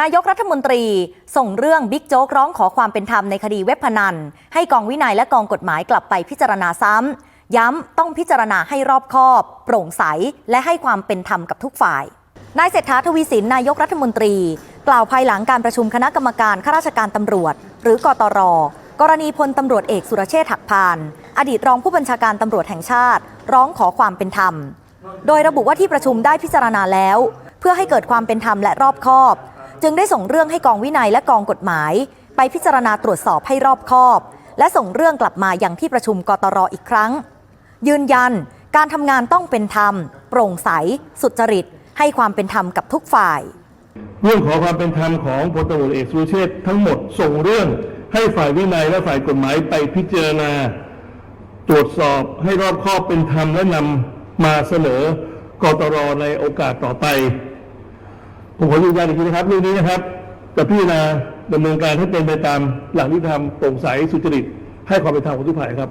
นายกรัฐมนตรีส่งเรื่องบิ๊กโจ๊กร้องขอความเป็นธรรมในคดีเว็บพนัน ให้กองวินัยและกองกฎหมายกลับไปพิจารณาซ้ำ ย้ำต้องพิจารณาให้รอบคอบ โปร่งใส และให้ความเป็นธรรมกับทุกฝ่าย นายเศรษฐาทวีสินนายกรัฐมนตรี กล่าวภายหลังการประชุมคณะกรรมการข้าราชการตำรวจ หรือกตร กรณีพลตำรวจเอกสุรเชษฐ์หักพาน อดีตรองผู้บัญชาการตำรวจแห่งชาติ ร้องขอความเป็นธรรม โดยระบุว่าที่ประชุมได้พิจารณาแล้ว เพื่อให้เกิดความเป็นธรรมและรอบคอบ จึงได้ส่งเรื่องให้กองวินัยและกองกฎหมาย ไปพิจารณาตรวจสอบให้รอบคอบ และส่งเรื่องกลับมาอยังที่ประชุมกตรอีกครั้ง ยืนยันการทำงานต้องเป็นธรรม โปร่งใส สุจริต ให้ความเป็นธรรมกับทุกฝ่าย เรื่องขอความเป็นธรรมของพลตำรวจเอกสุเชษทั้งหมดส่งเรื่องให้ฝ่ายวินัยและฝ่ายกฎหมายไปพิจารณา ตรวจสอบให้รอบคอบเป็นธรรมและนำมาเสนอกตรในโอกาสต่อไป ผมขอยืนยันอีกทีนะครับเรื่องนี้นะครับจะพิจารณาดำเนินการให้เป็นไปตามหลักนิติธรรมโปร่งใสสุจริตให้ความเป็นธรรมกับทุกฝ่ายครับ